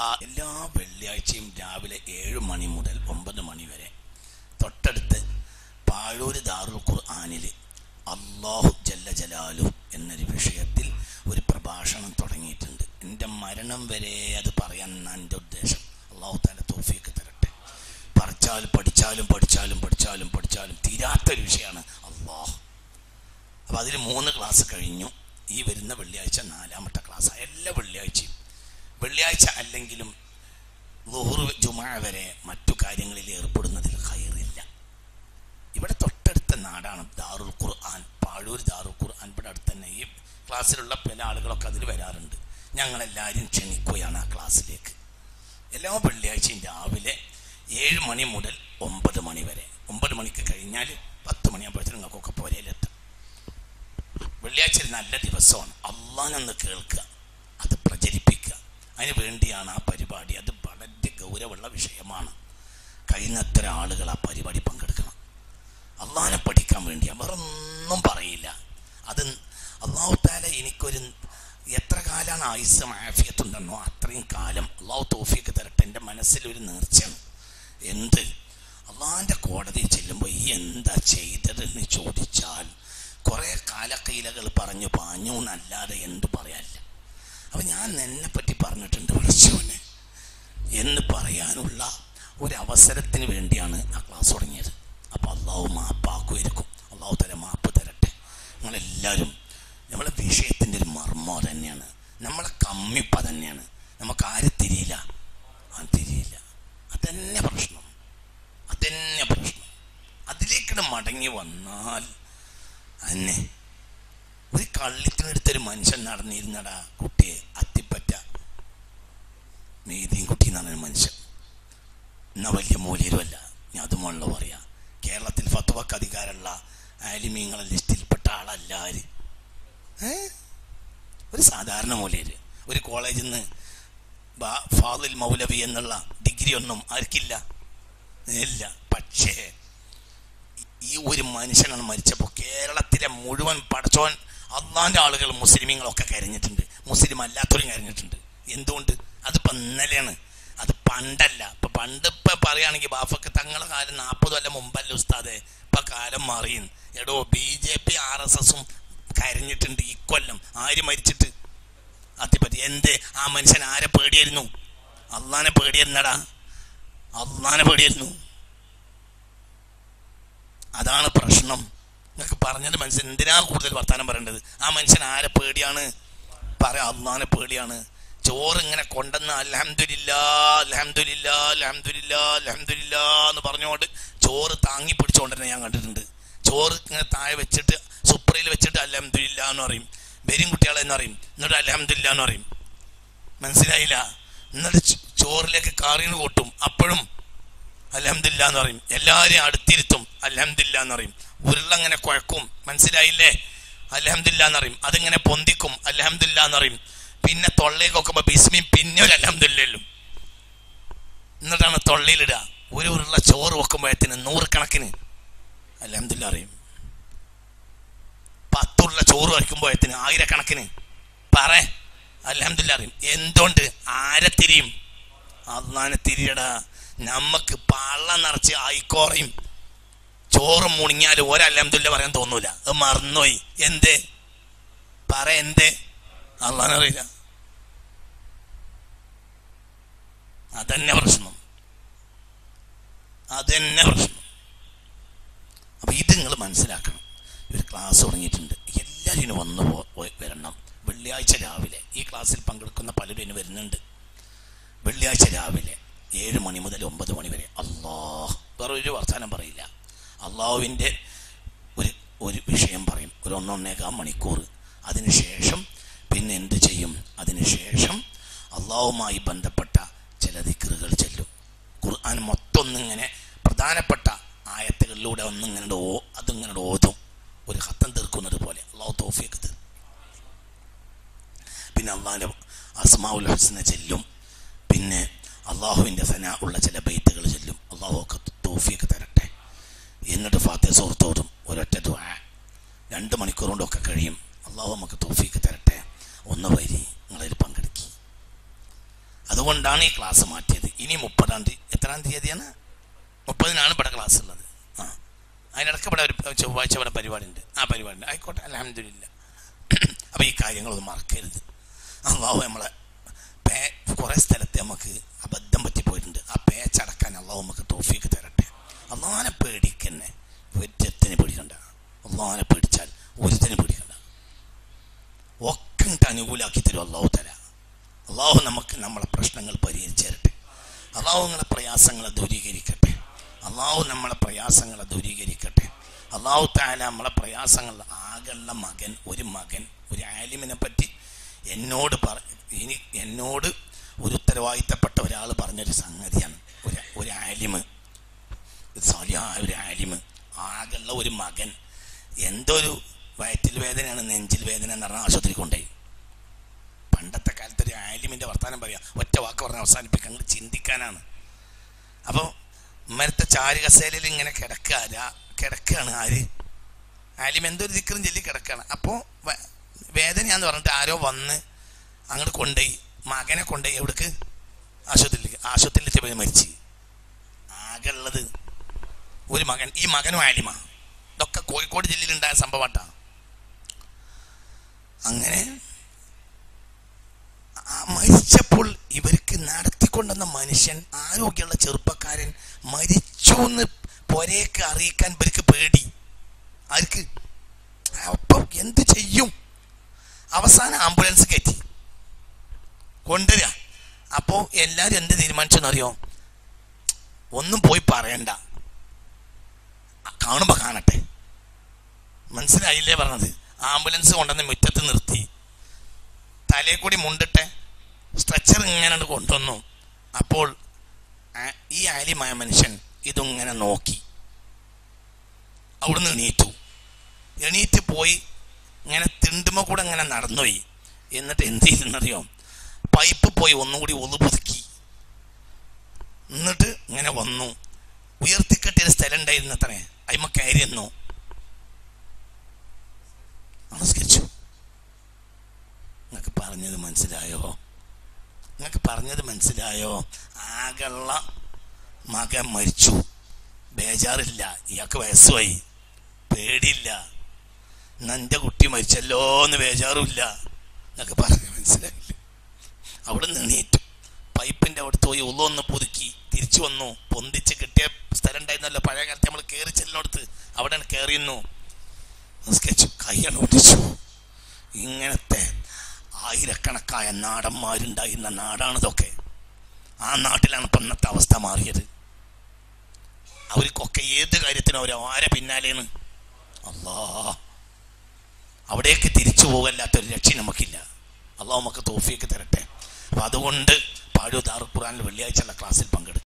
എല്ലാ വെള്ളിയാഴ്ചയും രാവിലെ ഏഴ് മണി മുതൽ ഒമ്പത് മണി വരെ തൊട്ടടുത്ത് പാഴൂര് ദാറുൽ ഖുർആാനിൽ അള്ളാഹു ജല്ല ജലാലു എന്നൊരു വിഷയത്തിൽ ഒരു പ്രഭാഷണം തുടങ്ങിയിട്ടുണ്ട്. എന്റെ മരണം വരെ അത് പറയാൻ എന്റെ ഉദ്ദേശം. അള്ളാഹു താല തോഫിയൊക്കെ തരട്ടെ. പറിച്ചാലും പഠിച്ചാലും പഠിച്ചാലും പഠിച്ചാലും പഠിച്ചാലും തീരാത്തൊരു വിഷയമാണ് അള്ളാഹ് അപ്പോൾ അതിൽ മൂന്ന് ക്ലാസ് കഴിഞ്ഞു. ഈ വരുന്ന വെള്ളിയാഴ്ച നാലാമത്തെ ക്ലാസ് എല്ലാ വെള്ളിയാഴ്ചയും വെള്ളിയാഴ്ച അല്ലെങ്കിലും ലുഹുർ ജുമാ വരെ മറ്റു കാര്യങ്ങളിൽ ഏർപ്പെടുന്നതിൽ കയറില്ല ഇവിടെ തൊട്ടടുത്ത നാടാണ് ദാറുൽ ഖുർആൻ. പാഴൂർ ദാറുൽ ഖുർആൻ ഇവിടെ അടുത്ത് തന്നെ. ഈ ക്ലാസ്സിലുള്ള പല ആളുകളൊക്കെ അതിൽ വരാറുണ്ട്. ഞങ്ങളെല്ലാവരും ക്ഷണിക്കുകയാണ് ആ ക്ലാസ്സിലേക്ക്. എല്ലാ വെള്ളിയാഴ്ചയും രാവിലെ ഏഴ് മണി മുതൽ ഒമ്പത് മണി വരെ. ഒമ്പത് മണിക്ക് കഴിഞ്ഞാൽ പത്ത് മണിയാകുമ്പോഴത്തേനും നിങ്ങൾക്കൊക്കെ പോരയിലെത്താം. വെള്ളിയാഴ്ച നല്ല ദിവസമാണ്. അള്ളാനൊന്ന് കേൾക്കുക. അത് പ്രചരിപ്പിക്കുക. അതിന് വേണ്ടിയാണ് ആ പരിപാടി. അത് വളരെ ഗൗരവമുള്ള വിഷയമാണ്. കഴിയുന്നത്ര ആളുകൾ ആ പരിപാടി പങ്കെടുക്കണം. അള്ളാനെ പഠിക്കാൻ വേണ്ടിയാണ് വേറൊന്നും പറയില്ല. അത് അള്ളാഹുത്താല എനിക്കൊരു എത്ര കാലമാണ് ആയുസ് മാഫിയത്തുണ്ടെന്നോ അത്രയും കാലം അള്ളാഹു തോഫിയൊക്കെ തരട്ടെ. എന്റെ മനസ്സിലൊരു നേർച്ചയാണ്. എന്ത്? അള്ളാഹിന്റെ കോടതിയിൽ ചെല്ലുമ്പോൾ ഈ എന്താ ചെയ്തതെന്ന് ചോദിച്ചാൽ കുറേ കാലക്കൈലകൾ പറഞ്ഞു പാഞ്ഞു എന്നല്ലാതെ എന്തു പറയാനില്ല. അപ്പം ഞാൻ എന്നെ പറ്റി പറഞ്ഞിട്ടുണ്ട് വിളിച്ചവന് എന്ന് പറയാനുള്ള ഒരു അവസരത്തിന് വേണ്ടിയാണ് ആ ക്ലാസ് തുടങ്ങിയത്. അപ്പോൾ അള്ളാഹു മാപ്പാക്കുമായിരിക്കും. അള്ളാഹു തല മാപ്പ് തരട്ടെ. നിങ്ങളെല്ലാവരും നമ്മളെ വിഷയത്തിന്റെ ഒരു മർമ്മം തന്നെയാണ് നമ്മളെ കമ്മിപ്പ തന്നെയാണ്. നമുക്ക് ആര് തിരിയില്ല. ആ തിരിയില്ല. അതന്നെ പ്രശ്നം. അതന്നെ പ്രശ്നം. അതിലേക്കിടെ മടങ്ങി വന്നാൽ അന്നെ ഒരു കള്ളിത്തിനടുത്തൊരു മനുഷ്യൻ നടന്നിരുന്നടാ കുട്ടിയെ. അത്തിപ്പറ്റ. മേതിയും കുട്ടി എന്ന് പറഞ്ഞൊരു മനുഷ്യൻ. എന്നാ വലിയ മൂല്യരുമല്ല. ഞാൻ അതുമുള്ള പറയാ. കേരളത്തിൽ ഫത്വക്ക് അധികാരമുള്ള ആലിമീങ്ങളെ ലിസ്റ്റിൽപ്പെട്ട ആളല്ല ആര്? ഒരു സാധാരണ മൂല്യര്. ഒരു കോളേജിൽ നിന്ന് ഫാദിൽ മൗലവി എന്നുള്ള ഡിഗ്രി ഒന്നും ആർക്കില്ല. ഇല്ല. പക്ഷേ ഈ ഒരു മനുഷ്യനാണ് മരിച്ചപ്പോൾ കേരളത്തിലെ മുഴുവൻ പടച്ചോൻ അള്ളാന്റെ ആളുകൾ മുസ്ലിമീങ്ങളൊക്കെ കരഞ്ഞിട്ടുണ്ട്. മുസ്ലിം അല്ലാത്തവരും കരഞ്ഞിട്ടുണ്ട്. എന്തുകൊണ്ട്? അതിപ്പോ ഇന്നലെയാണ്. അത് പണ്ടല്ല. ഇപ്പൊ പണ്ട് ഇപ്പൊ പറയുകയാണെങ്കിൽ ബാഫക്ക് തങ്ങളെ കാലം നാൽപ്പത് കൊല്ലം മുമ്പല്ല ഉസ്താദെ? ഇപ്പൊ കാലം മാറിയും എടോ B J P R S എസും കരഞ്ഞിട്ടുണ്ട് ഈ കൊല്ലം. ആര് മരിച്ചിട്ട്? അതിപ്പറ്റി എന്ത്? ആ മനുഷ്യൻ ആരെ പേടിയായിരുന്നു? അള്ളാനെ പേടിയായിരുന്നടാ. അള്ളാനെ പേടിയായിരുന്നു. അതാണ് പ്രശ്നം. നിങ്ങൾക്ക് പറഞ്ഞത് മനസ്സിൽ എന്തിനാ കൂടുതൽ വർത്താനം പറയേണ്ടത്? ആ മനുഷ്യൻ ആരെ പേടിയാണ്? പറ അള്ളാനെ പേടിയാണ്. ചോറ് ഇങ്ങനെ കൊണ്ടെന്ന് അലഹമില്ല അലഹമില്ല അലഹമില്ല അലഹമില്ല എന്ന് പറഞ്ഞുകൊണ്ട് ചോറ് താങ്ങി പിടിച്ചുകൊണ്ടിരുന്ന ഞാൻ കണ്ടിട്ടുണ്ട്. ചോറ് ഇങ്ങനെ താഴെ വെച്ചിട്ട് സുപ്രയിൽ വെച്ചിട്ട് അലഹമില്ല എന്ന് പറയും. വെരും കുട്ടികളെ എന്ന് പറയും. എന്നിട്ട് അലഹമില്ല എന്ന് പറയും. മനസ്സിലായില്ല? എന്നിട്ട് ചോറിലേക്ക് കാറിന് കൂട്ടും. അപ്പോഴും അലഹമില്ല എന്ന് പറയും. എല്ലാവരെയും അടുത്തിരുത്തും. അലഹമില്ല എന്ന് പറയും. ഉരുളങ്ങനെ കുഴക്കും. മനസ്സിലായില്ലേ? അലഹമില്ല എന്നറിയും അതിങ്ങനെ പൊന്തിക്കും. അലഹമില്ല എന്നറിയും പിന്നെ തൊള്ളയിൽ നോക്കുമ്പോ ബിസ്മി പിന്നെ ഒരു അലഹമില്ലല്ലോ എന്നിട്ടാണ് തൊള്ളയിലിടുക. ഒരു ഉരുള ചോറ് വെക്കുമ്പോഴത്തിന് നൂറുകണക്കിന് അലഹമില്ല അറിയും പത്തുള്ള ചോറ് വയ്ക്കുമ്പോഴത്തിന് ആയിരക്കണക്കിന്. പറ അലഹമില്ല അറിയും എന്തുകൊണ്ട്? ആരെ തിരിയും? അതാണ് തിരിയടാ. നമുക്ക് പള്ള നിറച്ച് ആയിക്കോറയും. ചോറും മുണിഞ്ഞാൽ ഒരലഹമില്ല പറയാൻ തോന്നൂല. അത് മറന്നുപോയി. എന്തേ? പറ എന്തേ? അള്ളാനറിയില്ല അതന്നെ പ്രശ്നം. അതന്നെ പ്രശ്നം. അപ്പൊ ഇത് നിങ്ങൾ മനസ്സിലാക്കണം. ഒരു ക്ലാസ് തുടങ്ങിയിട്ടുണ്ട്. എല്ലാവരും വന്നു വരണം. വെള്ളിയാഴ്ച രാവിലെ. ഈ ക്ലാസ്സിൽ പങ്കെടുക്കുന്ന പലരും ഇനി വരുന്നുണ്ട്. വെള്ളിയാഴ്ച രാവിലെ ഏഴ് മണി മുതൽ ഒമ്പത് മണി വരെ. അള്ളാഹ് വേറെ ഒരു വർത്തമാനം പറയില്ല. അള്ളാഹുവിന്റെ ഒരു ഒരു വിഷയം പറയും. ഒരു ഒന്നൊന്നേകാം മണിക്കൂർ. അതിനുശേഷം പിന്നെ എന്ത് ചെയ്യും? അതിനുശേഷം അള്ളാഹുമായി ബന്ധപ്പെട്ട ചില ദിക്കറുകൾ ചെല്ലും. ഖുർആൻ മൊത്തം ഒന്നിങ്ങനെ പ്രധാനപ്പെട്ട ആയത്തുകളിലൂടെ ഒന്നിങ്ങനെ ഓ അതിങ്ങനെ ഓതും. ഒരു ഹത്തം തീർക്കുന്നത് പോലെ. അള്ളാഹു തോഫിയൊക്കെ പിന്നെ അള്ളാഹിന്റെ അസ്മാവുൽ ഹുസ്ന ചെല്ലും. പിന്നെ അള്ളാഹുവിന്റെ സന ഉള്ള ചില ബൈത്തുകൾ ചെല്ലും. അള്ളാഹു ഒക്കെ തോഫിയൊക്കെ തരട്ടെ എന്നിട്ട് ഫാത്തിയ സുഹൃത്തോടും ഒരൊറ്റ ദുആ. രണ്ട് മണിക്കൂർ കൊണ്ടൊക്കെ കഴിയും. അള്ളാഹു നമുക്ക് തോഫിക്ക് തരട്ടെ. ഒന്ന് വരി നിങ്ങളതിൽ പങ്കെടുക്കി. അതുകൊണ്ടാണ് ഈ ക്ലാസ് മാറ്റിയത്. ഇനി മുപ്പതാം തീയതി എത്രാം തീയതിയാണ്? മുപ്പതിനാണ് ഇവിടെ ക്ലാസ് ഉള്ളത്. ആ. അതിനിടയ്ക്ക് ഇവിടെ ഒരു ചൊവ്വാഴ്ച ഇവിടെ പരിപാടി ഉണ്ട് ആ പരിപാടി ഉണ്ട് ആയിക്കോട്ടെ അലഹമില്ല അപ്പോൾ ഈ കാര്യങ്ങളൊന്നും മറക്കരുത്. അള്ളാഹു നമ്മളെ പേ കുറേ സ്ഥലത്ത് നമുക്ക് അബദ്ധം പറ്റിപ്പോയിട്ടുണ്ട്. ആ പേച്ചടക്കാൻ അള്ളാഹു നമുക്ക് തോഫിക്ക് തരട്ടെ. അള്ളാഹാനെ പേടിക്കുന്നേ. ഒറ്റത്തിന് പേടിക്കണ്ട. അള്ളാഹാനെ പേടിച്ചാൽ ഒരുത്തിന് പേടിക്കണ്ട. ഒക്കെ അനുകൂലാക്കി തരും അള്ളാഹു തരാം അള്ളാഹു നമുക്ക് നമ്മളെ പ്രശ്നങ്ങൾ പരിഹരിച്ചു തരട്ടെ അള്ളാഹു നിങ്ങളെ പ്രയാസങ്ങളെ ദൂരീകരിക്കട്ടെ. അള്ളാഹു നമ്മളെ പ്രയാസങ്ങളെ ദൂരീകരിക്കട്ടെ. അള്ളാഹു താല നമ്മളെ പ്രയാസങ്ങൾ ആകെയുള്ള മകൻ ഒരു മകൻ ഒരു ആലിമിനെ പറ്റി എന്നോട് പറ ഇനി എന്നോട് ഒരു ഉത്തരവാദിത്തപ്പെട്ട ഒരാൾ പറഞ്ഞൊരു സംഗതിയാണ്. ഒരു ഒരു ആലിമ്. സാലിഹായ ഒരു ആലിമ് ആകെയുള്ള ഒരു മകൻ എന്തൊരു വയറ്റിൽ വേദനയാണ് നെഞ്ചിൽ വേദന എന്ന് പറഞ്ഞാൽ ആശുപത്രി കൊണ്ടുപോയി. പണ്ടത്തെ കാലത്ത് ഒരു ആലിമിന്റെ വർത്തമാനം പറയാം ഒറ്റ വാക്ക് പറഞ്ഞ് അവസാനിപ്പിക്കാൻ ചിന്തിക്കാനാണ്. അപ്പോൾ മരത്തെ ചാരുകസേലയിൽ ഇങ്ങനെ കിടക്കുക കിടക്കുകയാണ് ആര്? ആലിം എന്തൊരു ദിക്കറും ചൊല്ലി കിടക്കുകയാണ് അപ്പോൾ വേദനയാന്ന് പറഞ്ഞിട്ട് ആരോ വന്ന് അങ്ങോട്ട് കൊണ്ടുപോയി മകനെ കൊണ്ടുപോയി എവിടേക്ക്? ആശുപത്രിയിലേക്ക്. ആശുപത്രിയിൽ പോയി മരിച്ച്. ആകെ ഉള്ളത് ഒരു മകൻ ഈ മകനും ആലിമ. ഇതൊക്കെ കോഴിക്കോട് ജില്ലയിലുണ്ടായ സംഭവട്ടാ അങ്ങനെ മരിച്ചപ്പോൾ ഇവർക്ക് നടത്തിക്കൊണ്ടുവന്ന മനുഷ്യൻ ആരോഗ്യമുള്ള ചെറുപ്പക്കാരൻ മരിച്ചു എന്ന് പൊരയൊക്കെ അറിയിക്കാൻ ഇവർക്ക് പേടി. അവർക്ക് അപ്പം എന്ത് ചെയ്യും? അവസാനം ആംബുലൻസ് കയറ്റി. കൊണ്ടുവരിക അപ്പോൾ എല്ലാവരും എന്ത് തീരുമാനിച്ചെന്നറിയോ? ഒന്നും പോയി പറയണ്ട. കാണുമ്പോ കാണട്ടെ. മനസ്സിലായില്ലേ പറഞ്ഞത്? ആംബുലൻസ് കൊണ്ടുവന്ന് മുറ്റത്ത് നിർത്തി. തലയിൽ കൂടി മുണ്ടിട്ടെ സ്ട്രെച്ചർ ഇങ്ങനെ കൊണ്ടുവന്നു. അപ്പോൾ ഈ ആലിമായ മനുഷ്യൻ ഇതിങ്ങനെ നോക്കി. അവിടുന്ന് എണീറ്റു. എണീറ്റ് പോയി ഇങ്ങനെ തിണ്ടുമ്പോ കൂടെ ഇങ്ങനെ നടന്നുപോയി. എന്നിട്ട് എന്ത് ചെയ്തെന്നറിയോ? പൈപ്പ് പോയി ഒന്നുകൂടി കൂടി ഒന്ന് പുതുക്കി എന്നിട്ട് ഇങ്ങനെ വന്നു. ഉയർത്തിക്കെട്ടിയ സ്ഥലം ഉണ്ടായിരുന്നു അത്രേ അയിമ കയറി എന്നോ നമസ്കരിച്ചു. നിങ്ങൾക്ക് പറഞ്ഞത് മനസ്സിലായോ? നിങ്ങൾക്ക് പറഞ്ഞത് മനസ്സിലായോ? ആകെയുള്ള മകൻ മരിച്ചു. ബേജാറില്ല. ഇയാൾക്ക് വയസ്സുമായി പേടിയില്ല. എന്റെ കുട്ടി മരിച്ചല്ലോ എന്ന് ബേജാറുമില്ല. എന്നൊക്കെ പറഞ്ഞ് മനസ്സിലായില്ല? അവിടെ നിന്ന് പൈപ്പിന്റെ അവിടെ പോയി ഉള്ളൊന്ന് പുതുക്കി തിരിച്ചു വന്നു. പൊന്തിച്ച് കിട്ടിയ സ്ഥലം ഉണ്ടായിരുന്നല്ലോ. പഴയ കാലത്ത് നമ്മൾ കയറി ചെല്ലിനടുത്ത് അവിടെ കയറിയുന്നു നിസ്കരിച്ചു കൈയാണ് ഇങ്ങനത്തെ ആയിരക്കണക്കായ നാടന്മാരുണ്ടായിരുന്ന നാടാണിതൊക്കെ. ആ നാട്ടിലാണ് ഇപ്പം ഇന്നത്തെ അവസ്ഥ മാറിയത്. അവർക്കൊക്കെ ഏത് കാര്യത്തിനും അവർ ആരെ പിന്നാലെയാണ്? അല്ലാ അവിടേക്ക് തിരിച്ചു പോകല്ലാത്തൊരു ലക്ഷ്യം നമുക്കില്ല. അള്ളാഹ് നമുക്ക് തോഫിയൊക്കെ തരട്ടെ. അപ്പൊ അതുകൊണ്ട് പാഴു ദാറുഖുറാനിൽ വെള്ളിയാഴ്ചയുള്ള ക്ലാസ്സിൽ പങ്കെടുക്കും.